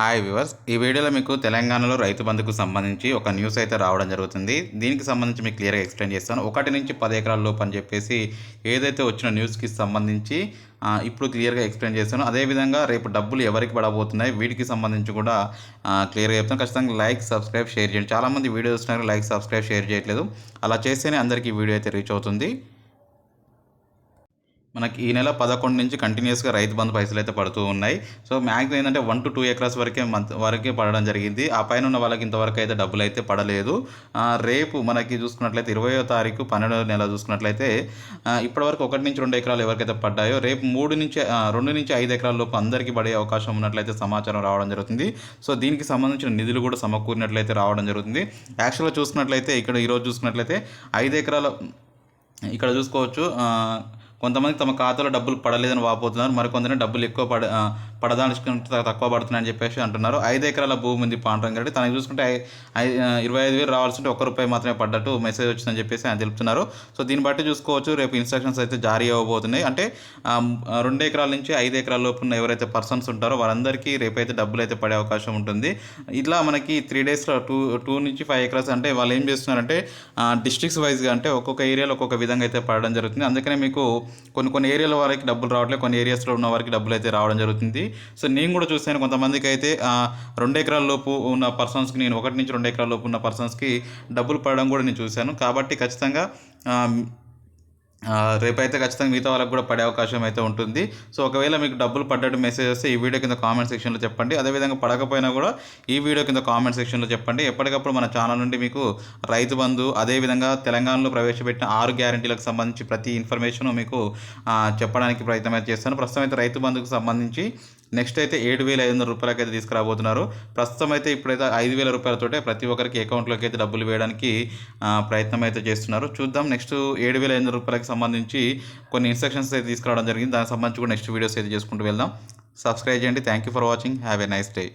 Hi viewers ఈ వీడియోలో మీకు తెలంగాణలో రైతు బంధుకు సంబంధించి ఒక న్యూస్ అయితే రావడం జరుగుతుంది. దీనికి సంబంధించి మీకు క్లియర్గా ఎక్స్ప్లెయిన్ చేస్తాను. ఒకటి నుంచి పది ఎకరాల లోపు అని చెప్పేసి ఏదైతే వచ్చిన న్యూస్కి సంబంధించి ఇప్పుడు క్లియర్గా ఎక్స్ప్లెయిన్ చేస్తాను. అదేవిధంగా రేపు డబ్బులు ఎవరికి పడబోతున్నాయి వీటికి సంబంధించి కూడా క్లియర్గా చెప్తాను. ఖచ్చితంగా లైక్ సబ్స్క్రైబ్ షేర్ చేయండి. చాలామంది వీడియో చూస్తున్నారు లైక్ సబ్స్క్రైబ్ షేర్ చేయట్లేదు. అలా చేస్తేనే అందరికీ వీడియో అయితే రీచ్ అవుతుంది. మనకి ఈ నెల పదకొండు నుంచి కంటిన్యూస్గా రైతు బంధు పైసలు అయితే పడుతూ ఉన్నాయి. సో మ్యాక్సిమం ఏంటంటే వన్ టు టూ ఎకరాస్ వరకే మంత్ వరకే పడడం జరిగింది. ఆ పైన ఉన్న వాళ్ళకి ఇంతవరకు అయితే డబ్బులు అయితే పడలేదు రేపు మనకి చూసుకున్నట్లయితే ఇరవయో తారీఖు పన్నెండవ నెల చూసుకున్నట్లయితే ఇప్పటివరకు ఒకటి నుంచి రెండు ఎకరాలు ఎవరికైతే పడ్డాయో రేపు మూడు నుంచి రెండు నుంచి ఐదు ఎకరాల లోపు అందరికీ పడే అవకాశం ఉన్నట్లయితే సమాచారం రావడం జరుగుతుంది. సో దీనికి సంబంధించిన నిధులు కూడా సమకూరినట్లయితే రావడం జరుగుతుంది. యాక్చువల్గా చూసుకున్నట్లయితే ఇక్కడ ఈరోజు చూసుకున్నట్లయితే ఐదు ఎకరాల ఇక్కడ చూసుకోవచ్చు కొంతమంది తమ ఖాతాలో డబ్బులు పడలేదని వాపోతున్నారు మరికొందరు డబ్బులు ఎక్కువ పడ ఆ, పడదాల్చుకుంటే తక్కువ పడుతున్నాయని చెప్పేసి అంటున్నారు. ఐదు ఎకరాల భూమి ఉంది పాండ్రం గారి తనకి చూసుకుంటే ఐ- ఇరవై ఐదు వేలు రావాల్సి ఉంటే ఒక్క రూపాయి మాత్రమే పడ్డట్టు మెసేజ్ వచ్చిందని చెప్పేసి ఆయన తెలుపుతున్నారు. సో దీన్ని బట్టి చూసుకోవచ్చు రేపు ఇన్స్ట్రక్షన్స్ అయితే జారీ అవ్వబోతున్నాయి. అంటే రెండు ఎకరాల నుంచి ఐదు ఎకరాల లోపు ఉన్న ఎవరైతే పర్సన్స్ ఉంటారో వారందరికీ రేపైతే డబ్బులు అయితే పడే అవకాశం ఉంటుంది. ఇట్లా మనకి త్రీ డేస్లో టూ టూ నుంచి ఫైవ్ ఎకరాస్ అంటే వాళ్ళు ఏం చేస్తున్నారంటే డిస్ట్రిక్ట్స్ వైజ్గా అంటే ఒక్కొక్క ఏరియాలో ఒక్కొక్క విధంగా అయితే పడడం జరుగుతుంది. అందుకనే మీకు కొన్ని కొన్ని ఏరియాల వారికి డబ్బులు రావట్లేదు కొన్ని ఏరియాస్లో ఉన్న వారికి డబ్బులు అయితే రావడం జరుగుతుంది. సో నేను కూడా చూసాను కొంతమందికి అయితే రెండు ఎకరాల లోపు ఉన్న పర్సన్స్కి నేను ఒకటి నుంచి రెండు ఎకరాల లోపు ఉన్న పర్సన్స్కి డబ్బులు పడడం కూడా నేను చూశాను. కాబట్టి ఖచ్చితంగా రేపైతే ఖచ్చితంగా మిగతా వాళ్ళకి కూడా పడే అవకాశం అయితే ఉంటుంది. సో ఒకవేళ మీకు డబ్బులు పడ్డట్టు మెసేజ్ వస్తే ఈ వీడియో కింద కామెంట్ సెక్షన్లో చెప్పండి. అదేవిధంగా పడకపోయినా కూడా ఈ వీడియో కింద కామెంట్ సెక్షన్లో చెప్పండి. ఎప్పటికప్పుడు మన ఛానల్ నుండి మీకు రైతు బంధు అదేవిధంగా తెలంగాణలో ప్రవేశపెట్టిన ఆరు గ్యారంటీలకు సంబంధించి ప్రతి ఇన్ఫర్మేషన్ మీకు చెప్పడానికి ప్రయత్నం అయితే చేస్తాను. ప్రస్తుతం అయితే రైతు బంధుకు సంబంధించి నెక్స్ట్ అయితే ఏడు వేల ఐదు వందల రూపాయలకి అయితే తీసుకురాబోతున్నారు. ప్రస్తుతం అయితే ఇప్పుడైతే ఐదు వేల రూపాయలతోటే ప్రతి ఒక్కరికి అకౌంట్లోకి అయితే డబ్బులు వేయడానికి ప్రయత్నం అయితే చేస్తున్నారు. చూద్దాం. నెక్స్ట్ ఏడు వేల ఐదు వందల రూపాయలకి సంబంధించి కొన్ని ఇన్స్ట్రక్షన్స్ అయితే తీసుకురావడం జరిగింది. దానికి సంబంధించి కూడా నెక్స్ట్ వీడియోస్ అయితే చేసుకుంటూ వెళ్దాం. సబ్స్క్రైబ్ చేయండి. Thank you for watching have a nice day